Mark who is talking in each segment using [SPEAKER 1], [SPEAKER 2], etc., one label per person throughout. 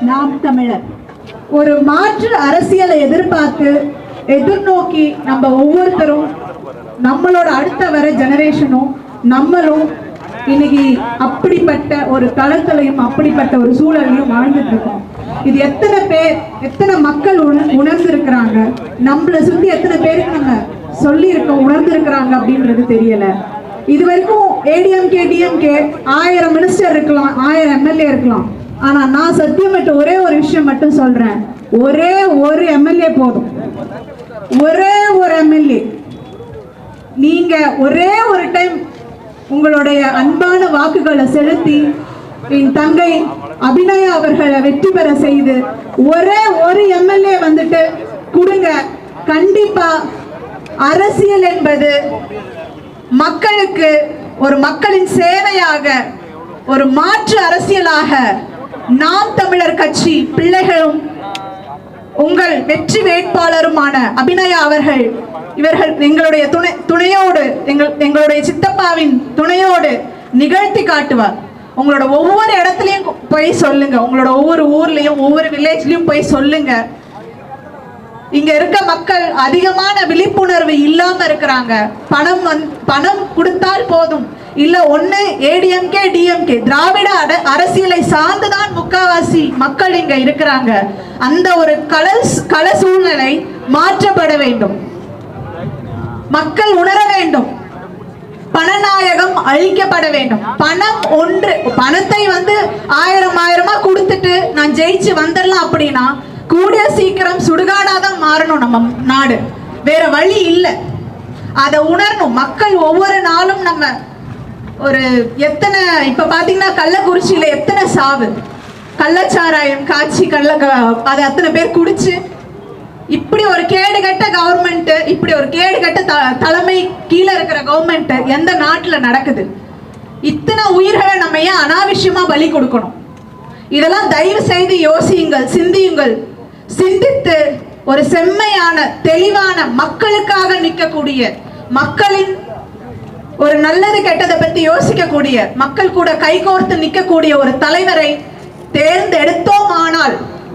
[SPEAKER 1] நாம் தமிழர். ஒரு மாற்று அரசியலை எதிர்பார்த்து எதிர்நோக்கி நம்ம ஒவ்வொருத்தரும் நம்மளோட அடுத்த வர ஜெனரேஷனும் நம்மளும் இன்னைக்கு அப்படிப்பட்ட ஒரு தளத்திலையும் அப்படிப்பட்ட ஒரு சூழலையும் வாழ்ந்துட்டு இருக்கோம். இது எத்தனை பேர் எத்தனை மக்கள் உண உணர்ந்திருக்கிறாங்க? நம்மளை சுற்றி எத்தனை பேருக்கு நம்ம சொல்லி உணர்ந்திருக்கிறாங்க அப்படின்றது தெரியல. இது வரைக்கும் ஏடிஎம்கே டிஎம்கே ஆயிரம் மினிஸ்டர் இருக்கலாம் ஆயிரம் எம்எல்ஏ இருக்கலாம். ஆனா நான் சத்தியமிட்டு ஒரே ஒரு விஷயம் மட்டும் சொல்றேன். ஒரே ஒரு எம்எல்ஏ போதும். ஒரே ஒரு எம்எல்ஏ. நீங்க ஒரே ஒரு டைம் உங்களுடைய அன்பான வாக்குகளை செலுத்தி என் தங்கை அபிநயா அவர்களை வெற்றி பெற செய்து ஒரே ஒரு எம்எல்ஏ வந்துட்டு கொடுங்க. கண்டிப்பா அரசியல் என்பது மக்களுக்கு ஒரு மக்களின் சேவையாக ஒரு மாற்று அரசியலாக நாம் தமிழர் கட்சி பிள்ளைகளும் உங்கள் வெற்றி வேட்பாளருமான அபிநயா அவர்கள் இவர்கள் எங்களுடைய துணை துணையோடு எங்கள் எங்களுடைய சித்தப்பாவின் துணையோடு நிகழ்த்தி காட்டுவார். உங்களோட ஒவ்வொரு இடத்துலையும் போய் சொல்லுங்க. உங்களோட ஒவ்வொரு ஊர்லயும் ஒவ்வொரு வில்லேஜ்லயும் போய் சொல்லுங்க. இங்க இருக்க மக்கள் அதிகமான விழிப்புணர்வு இல்லாம இருக்கிறாங்க. பணம் பணம் கொடுத்தால் போதும். இல்ல ஒண்ணு ஏடிஎம்கே டிஎம்கே திராவிட அட- அரசியலை சார்ந்துதான் முக்காவாசி மக்கள் இங்க இருக்கிறாங்க. அந்த ஒரு கள கள சூழ்நிலை மாற்றப்பட வேண்டும். மக்கள் உணர வேண்டும். பணநாயகம் அழிக்கப்பட வேண்டும். பணம் ஒன்று பணத்தை வந்து ஆயிரம் ஆயிரமா கொடுத்துட்டு நான் ஜெயிச்சு வந்துடலாம் அப்படின்னா கூடிய சீக்கிரம் சுடுகாடாதான் மாறணும் நம்ம நாடு. வேற வழி இல்லை. அதை உணரணும். மக்கள் ஒவ்வொரு நாளும் நம்ம ஒரு எத்தனை இப்போ பார்த்தீங்கன்னா கள்ளக்குறிச்சியில் எத்தனை சாவு? கள்ளச்சாராயம் காய்ச்சி கள்ள அதை அத்தனை பேர் குடிச்சு இப்படி ஒரு கேடுகட்ட கவர்மெண்ட் இப்படி ஒரு கேடுகட்ட த- தலைமை கீழே இருக்கிற கவர்மெண்ட் எந்த நாட்டில் நடக்குது? இத்தனை உயிர்களை நம்ம ஏன் அனாவசியமாக பலி கொடுக்கணும்? இதெல்லாம் தயவு செய்து யோசியுங்கள் சிந்தியுங்கள். சிந்தித்து ஒரு செம்மையான தெளிவான மக்களுக்காக நிற்கக்கூடிய மக்களின் ஒரு நல்லது கெட்டதை பத்தி யோசிக்கக்கூடிய மக்கள் கூட கைகோர்த்து நிற்கக்கூடிய ஒரு தலைவரை தேர்ந்தெடுத்தோம் ஆனால்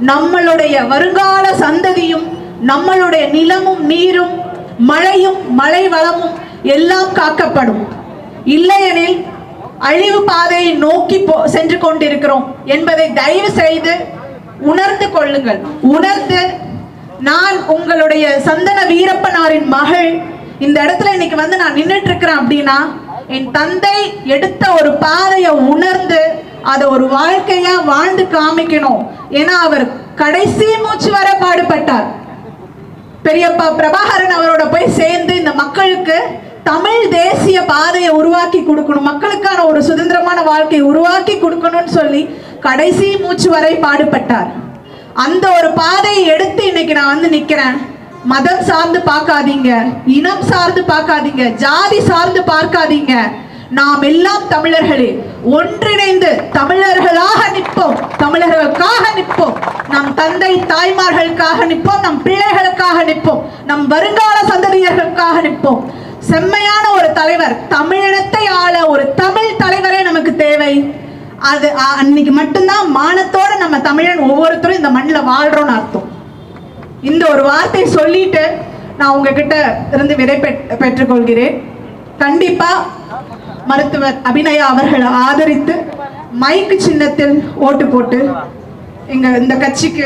[SPEAKER 1] நம்மளுடைய வருங்கால சந்ததியும் நம்மளுடைய நிலமும் நீரும் மழையும் மழை வளமும் எல்லாம் காக்கப்படும். இல்லையெனில் அழிவு பாதையை நோக்கி போ சென்று கொண்டிருக்கிறோம் என்பதை தயவு செய்து உணர்ந்து கொள்ளுங்கள். உணர்ந்து நான் உங்களுடைய சந்தன வீரப்பனாரின் மகள் இந்த இடத்துல இன்னைக்கு வந்து நான் நின்றுட்டு இருக்கிறேன் அப்படின்னா என் தந்தை எடுத்த ஒரு பாதையை உணர்ந்து அதை ஒரு வாழ்க்கையா வாழ்ந்து காமிக்கணும். ஏன்னா அவர் கடைசி மூச்சு வர பாடுபட்டார். பெரியப்பா பிரபாகரன் அவரோட போய் சேர்ந்து இந்த மக்களுக்கு தமிழ் தேசிய பாதையை உருவாக்கி கொடுக்கணும். மக்களுக்கான ஒரு சுதந்திரமான வாழ்க்கையை உருவாக்கி கொடுக்கணும்னு சொல்லி கடைசி மூச்சு வரை பாடுபட்டார். அந்த ஒரு பாதையை எடுத்து இன்னைக்கு நான் வந்து நிக்கிறேன். மதம் சார்ந்து பார்க்காதீங்க இனம் சார்ந்து பார்க்காதீங்க ஜாதி சார்ந்து பார்க்காதீங்க. நாம் எல்லாம் தமிழர்களே ஒன்றிணைந்து தமிழர்களாக நிற்போம் தமிழர்களுக்காக நிற்போம். நம் தந்தை தாய்மார்களுக்காக நிற்போம் நம் பிள்ளைகளுக்காக நிற்போம் நம் வருங்கால சந்ததியர்களுக்காக நிற்போம். செம்மையான ஒரு தலைவர் தமிழினத்தை ஆள ஒரு தமிழ் தலைவரே நமக்கு தேவை. அது அன்னைக்கு மட்டும்தான் மானத்தோட நம்ம தமிழன் ஒவ்வொருத்தரும் இந்த மண்ணில் வாழ்றோம்னு அர்த்தம். இந்த ஒரு வார்த்தை சொல்லிட்டு நான் உங்ககிட்ட இருந்து விடை பெற்றுக்கொள்கிறேன். கண்டிப்பா மருத்துவர் அபிநயா அவர்களை ஆதரித்து மைக்கு சின்னத்தில் ஓட்டு போட்டு எங்க இந்த கட்சிக்கு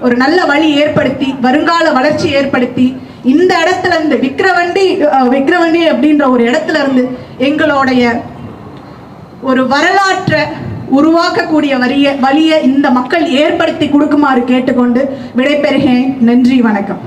[SPEAKER 1] ஒரு நல்ல வழி ஏற்படுத்தி வருங்கால வளர்ச்சி ஏற்படுத்தி இந்த இடத்துல இருந்து விக்கிரவண்டி விக்ரவண்டி விக்கிரவண்டி அப்படின்ற ஒரு இடத்துல இருந்து எங்களுடைய ஒரு வரலாற்றை உருவாக்கக்கூடிய வரிய வழியை இந்த மக்கள் ஏற்படுத்தி கொடுக்குமாறு கேட்டுக்கொண்டு விடைபெறுகிறேன். நன்றி வணக்கம்.